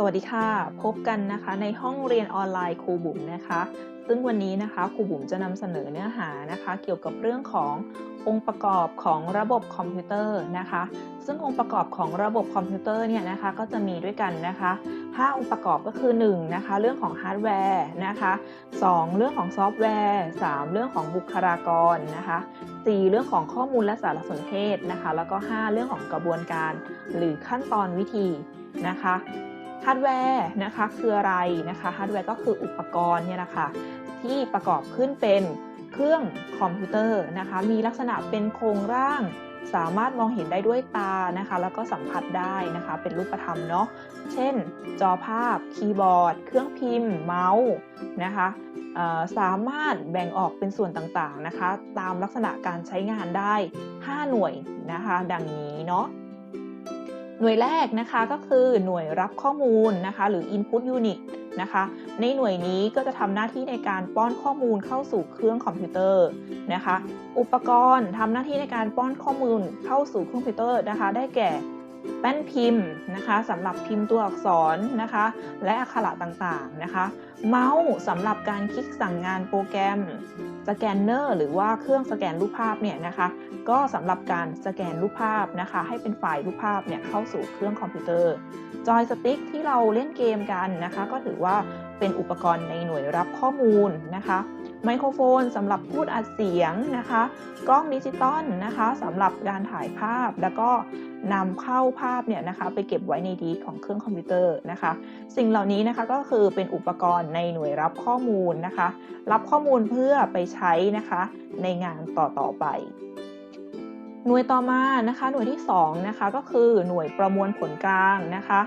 สวัสดีค่ะ พบกันนะคะในห้องเรียนออนไลน์ครูบุ๋มนะคะ ซึ่งวันนี้นะคะครูบุ๋มจะนำเสนอเนื้อหานะคะ เกี่ยวกับเรื่องขององค์ประกอบของระบบคอมพิวเตอร์นะคะ ซึ่งองค์ประกอบของระบบคอมพิวเตอร์เนี่ยนะคะก็จะมีด้วยกันนะคะ5องค์ประกอบก็คือ1นะคะเรื่องของฮาร์ดแวร์นะคะ2เรื่องของซอฟต์แวร์ 3 เรื่องของบุคลากรนะคะ4เรื่องของข้อมูลและสารสนเทศนะคะ แล้วก็ 5 เรื่องของกระบวนการ หรือขั้นตอนวิธีนะคะ ฮาร์ดแวร์นะคะคืออะไรนะคะฮาร์ดแวร์ก็คืออุปกรณ์เนี่ยนะคะที่ประกอบขึ้นเป็นเครื่องคอมพิวเตอร์นะคะมีลักษณะเป็นโครงร่างสามารถมองเห็นได้ด้วยตานะคะ แล้วก็สัมผัสได้นะคะ เป็นรูปธรรมเนาะเช่น จอภาพ คีย์บอร์ด เครื่องพิมพ์ เมาส์นะคะสามารถแบ่งออกเป็นส่วนต่างๆนะคะ ตามลักษณะการใช้งานได้ 5 หน่วยนะคะ ดังนี้เนาะ หน่วยแรกนะคะก็คือหน่วยรับข้อมูลนะคะ หรือ input unit นะคะ ในหน่วยนี้ก็จะทำหน้าที่ในการป้อนข้อมูลเข้าสู่เครื่องคอมพิวเตอร์นะคะ อุปกรณ์ทำหน้าที่ในการป้อนข้อมูลเข้าสู่เครื่องคอมพิวเตอร์นะคะ ได้แก่ แป้นพิมพ์นะคะสำหรับพิมพ์ตัวอักษรนะคะ และอักขระต่างๆนะคะ เมาส์สำหรับการคลิกสั่งงานโปรแกรมสแกนเนอร์หรือว่าเครื่องสแกนรูปภาพเนี่ยนะคะ ก็สำหรับการสแกนรูปภาพนะคะ ให้เป็นไฟล์รูปภาพเนี่ยเข้าสู่เครื่องคอมพิวเตอร์จอยสติ๊กที่เราเล่นเกมกันนะคะ ก็ถือว่า เป็นอุปกรณ์ในหน่วยรับข้อมูลนะคะไมโครโฟนสำหรับพูดอัดเสียงนะคะ กล้องดิจิตอลนะคะสำหรับการถ่ายภาพ แล้วก็นำเข้าภาพเนี่ยนะคะ ไปเก็บไว้ในดีของเครื่องคอมพิวเตอร์นะคะ สิ่งเหล่านี้นะคะก็คือเป็นอุปกรณ์ในหน่วยรับข้อมูลนะคะ รับข้อมูลเพื่อไปใช้นะคะในงานต่อต่อไปหน่วยต่อมานะคะ หน่วยที่2นะคะก็คือหน่วยประมวลผลกลางนะคะ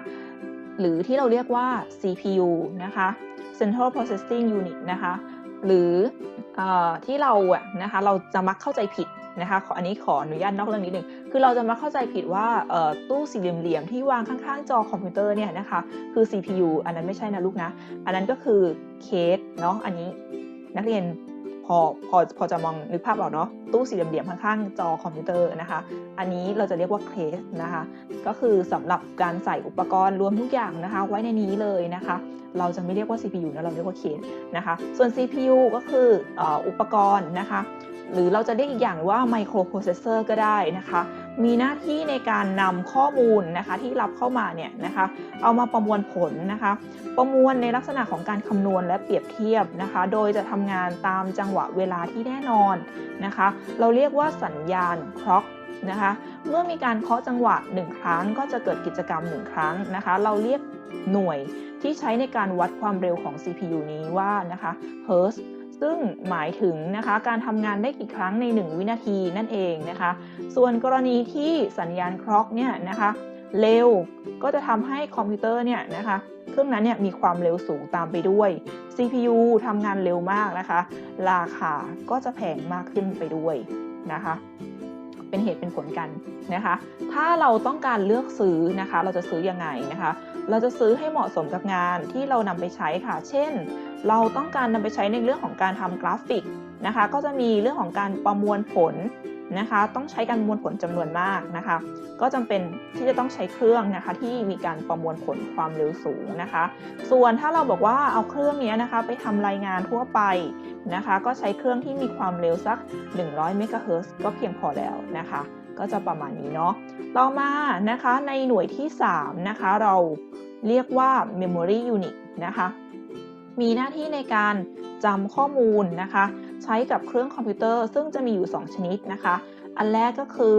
หรือที่เราเรียกว่า CPU นะคะ Central Processing Unit นะคะ หรืออที่เราอะนะคะเราจะมักเข้าใจผิดนะคะขออันนี้ขออนุญาตนอกเรื่องนิดนึงคือเราจะมาเข้าใจผิดว่าตู้สี่เหลี่ยมที่วางข้างๆ จอคอมพิวเตอร์เนี่ยนะคะ คือ CPU อันนั้นไม่ใช่นะลูกนะ อันนั้นก็คือเคสเนาะอันนี้นักเรียน อพอพอจะมองนึกภาพออกเนาะตู้สี่เหลี่ยมๆข้างๆจอคอมพิวเตอร์นะคะ อันนี้เราจะเรียกว่าเคสนะคะ ก็คือสำหรับการใส่อุปกรณ์รวมทุกอย่างนะคะ ไว้ในนี้เลยนะคะ เราจะไม่เรียกว่า CPU นะเราเรียกว่าเคสนะคะ ส่วน CPU ก็คืออุปกรณ์นะคะ หรือเราจะเรียกอีกอย่างว่าไมโครโปรเซสเซอร์ก็ได้นะคะ มีหน้าที่ในการนำข้อมูลนะคะที่รับเข้ามาเนี่ยนะคะเอามาประมวลผลนะคะประมวลในลักษณะของการคำนวณและเปรียบเทียบนะคะ โดยจะทำงานตามจังหวะเวลาที่แน่นอนนะคะ เราเรียกว่าสัญญาณคล็อกนะคะเมื่อมีการเคาะจังหวะ 1 ครั้ง ก็จะเกิดกิจกรรม 1 ครั้งนะคะ เราเรียกหน่วยที่ใช้ในการวัดความเร็วของ CPU นี้ว่านะคะ Hertz ซึ่งหมายถึงนะคะการทำงานได้กี่ครั้งใน 1 วินาทีนั่นเองนะคะ ส่วนกรณีที่สัญญาณคล็อกเนี่ยนะคะเร็วก็จะทำให้คอมพิวเตอร์เนี่ยนะคะเครื่องนั้นเนี่ยมีความเร็วสูงตามไปด้วย CPU ทำงานเร็วมากนะคะ ราคาก็จะแพงมากขึ้นไปด้วยนะคะ เป็นเหตุเป็นผลกันนะคะ ถ้าเราต้องการเลือกซื้อนะคะ เราจะซื้อยังไงนะคะ เราจะซื้อให้เหมาะสมกับงานที่เรานำไปใช้ค่ะ เช่น เราต้องการนำไปใช้ในเรื่องของการทำกราฟิกนะคะ ก็จะมีเรื่องของการประมวลผลนะคะ ต้องใช้การประมวลผลจำนวนมากนะคะ ก็จำเป็นที่จะต้องใช้เครื่องนะคะที่มีการประมวลผลความเร็วสูงนะคะ ส่วนถ้าเราบอกว่าเอาเครื่องนี้นะคะไปทำรายงานทั่วไปนะคะ ก็ใช้เครื่องที่มีความเร็วสัก 100 เมกะเฮิร์ก็เพียงพอแล้วนะคะ ก็จะประมาณนี้เนาะ ต่อมานะคะในหน่วยที่ 3 นะคะ เราเรียกว่า Memory Unit นะคะ มีหน้าที่ในการจำข้อมูลนะคะ ใช้กับเครื่องคอมพิวเตอร์ ซึ่งจะมีอยู่ 2 ชนิดนะคะ อันแรกก็คือ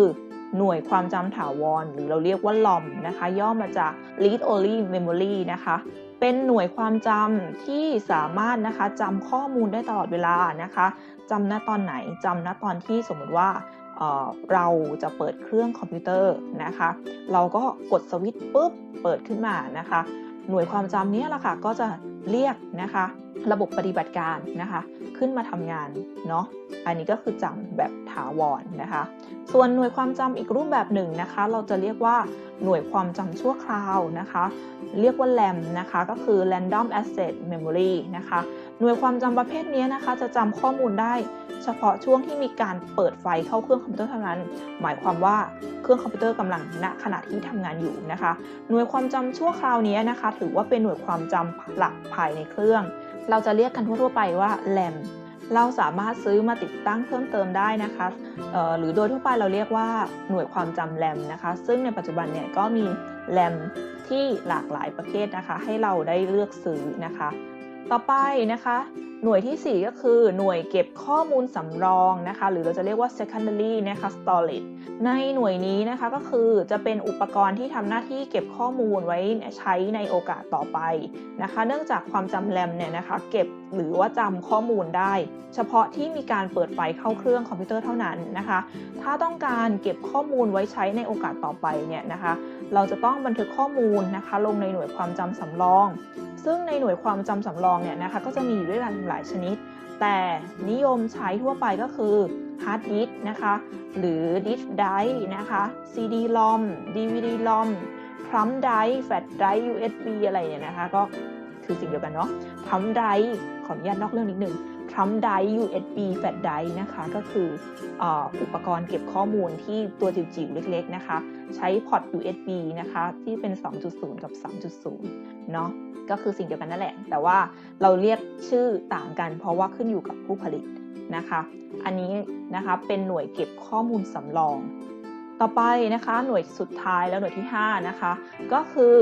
หน่วยความจำถาวร หรือเราเรียกว่า LOM นะคะ ย่อมาจาก Read Only Memory นะคะ เป็นหน่วยความจำที่สามารถนะคะจำข้อมูลได้ตลอดเวลานะคะจำณตอนไหนจำณตอนที่สมมติว่าเเราจะเปิดเครื่องคอมพิวเตอร์นะคะ เราก็กดสวิตช์ปุ๊บเปิดขึ้นมานะคะ หน่วยความจำนี้แหละค่ะก็จะเรียกนะคะ ระบบปฏิบัติการนะคะ ขึ้นมาทำงานเนาะอันนี้ก็คือจำแบบถาวรนนะคะ ส่วนหน่วยความจำอีกรูปแบบหนึ่งนะคะ เราจะเรียกว่าหน่วยความจำชั่วคราวนะคะ เรียกว่า RAM นะคะ ก็คือ Random Access Memory นะคะ หน่วยความจำประเภทนี้นะคะ จะจำข้อมูลได้เฉพาะช่วงที่มีการเปิดไฟเข้าเครื่องคอมพิวเตอร์เท่านั้น หมายความว่าเครื่องคอมพิวเตอร์กำลังณขณะที่ทำงานอยู่นะคะ หน่วยความจำชั่วคราวนี้นะคะ ถือว่าเป็นหน่วยความจำหลักภายในเครื่อง เราจะเรียกกันทั่วๆไปว่าแลมเราสามารถซื้อมาติดตั้งเพิ่มเติมได้นะคะหรือโดยทั่วไปเราเรียกว่าหน่วยความจำแรมนะคะ ซึ่งในปัจจุบันเนี่ยก็มีแรมที่หลากหลายประเภทนะคะ ให้เราได้เลือกซื้อนะคะ ต่อไปนะคะ หน่วยทีสี่ 4 ก็คือหน่วยเก็บข้อมูลสำรองนะคะ หรือเราจะเรียกว่า secondary นะคะ storage ในหน่วยนี้นะคะก็คือจะเป็นอุปกรณ์ที่ทำหน้าที่เก็บข้อมูลไว้ใช้ในโอกาสต่อไปนะคะ เนื่องจากความจำแรมเนี่ยนะคะ เก็บหรือว่าจำข้อมูลได้ เฉพาะที่มีการเปิดไฟเข้าเครื่องคอมพิวเตอร์เท่านั้นนะคะ ถ้าต้องการเก็บข้อมูลไว้ใช้ในโอกาสต่อไปเนี่ยนะคะ เราจะต้องบันทึกข้อมูลนะคะ ลงในหน่วยความจำสำรอง ซึ่งในหน่วยความจำสำรองเนี่ยนะคะก็จะมีอยู่ด้วยกันหลายชนิด แต่นิยมใช้ทั่วไปก็คือฮาร์ดดิสก์นะคะหรือดิสก์ไดร์นะคะ CD ROM DVD ROM ทรัมไดร์แฟลชไดร์ USB อะไรเนี่ยนะคะก็คือสิ่งเดียวกันเนาะทรัมไดร์ขออนุญาตนอกเรื่องนิดนึงทรัมไดร์ USB แฟลชไดร์นะคะ ก็คือออุปกรณ์เก็บข้อมูลที่ตัวจิ๋วๆเล็ก ๆ นะคะ ใช้พอร์ต USB นะคะ ที่เป็น 2.0 กับ 3.0 เนาะก็คือสิ่งเดียวกันนั่นแหละ แต่ว่าเราเรียกชื่อต่างกัน เพราะว่าขึ้นอยู่กับผู้ผลิตนะคะ อันนี้นะคะเป็นหน่วยเก็บข้อมูลสำรอง ต่อไปนะคะหน่วยสุดท้ายแล้วหน่วยที่ 5 นะคะ ก็คือ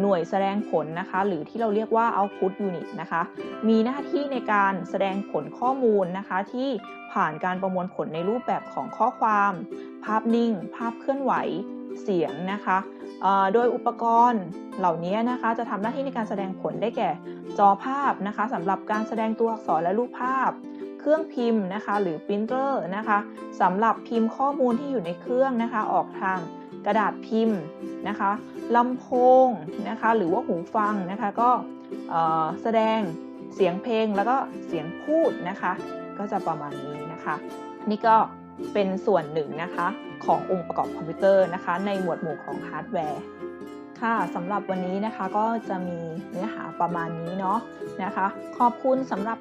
หน่วยแสดงผลนะคะ หรือที่เราเรียกว่า output unit นะคะ มีหน้าที่ในการแสดงผลข้อมูลนะคะ ที่ผ่านการประมวลผลในรูปแบบของข้อความ ภาพนิ่ง ภาพเคลื่อนไหว เสียงนะคะโดยอุปกรณ์เหล่านี้นะคะจะทำหน้าที่ในการแสดงผลได้แก่จอภาพนะคะสำหรับการแสดงตัวอักษรและรูปภาพ เครื่องพิมพ์นะคะหรือปรินเตอร์นะคะสำหรับพิมพ์ข้อมูลที่อยู่ในเครื่องนะคะออกทางกระดาษพิมพ์นะคะลำโพงนะคะหรือว่าหูฟังนะคะก็แสดงเสียงเพลงแล้วก็เสียงพูดนะคะ ก็จะประมาณนี้นะคะ นี่ก็ เป็นส่วนหนึ่งนะคะ ขององค์ประกอบคอมพิวเตอร์นะคะ ในหมวดหมู่ของฮาร์ดแวร์ค่ะสำหรับวันนี้นะคะก็จะมีเนื้อหาประมาณนี้เนาะนะคะ ขอบคุณสำหรับ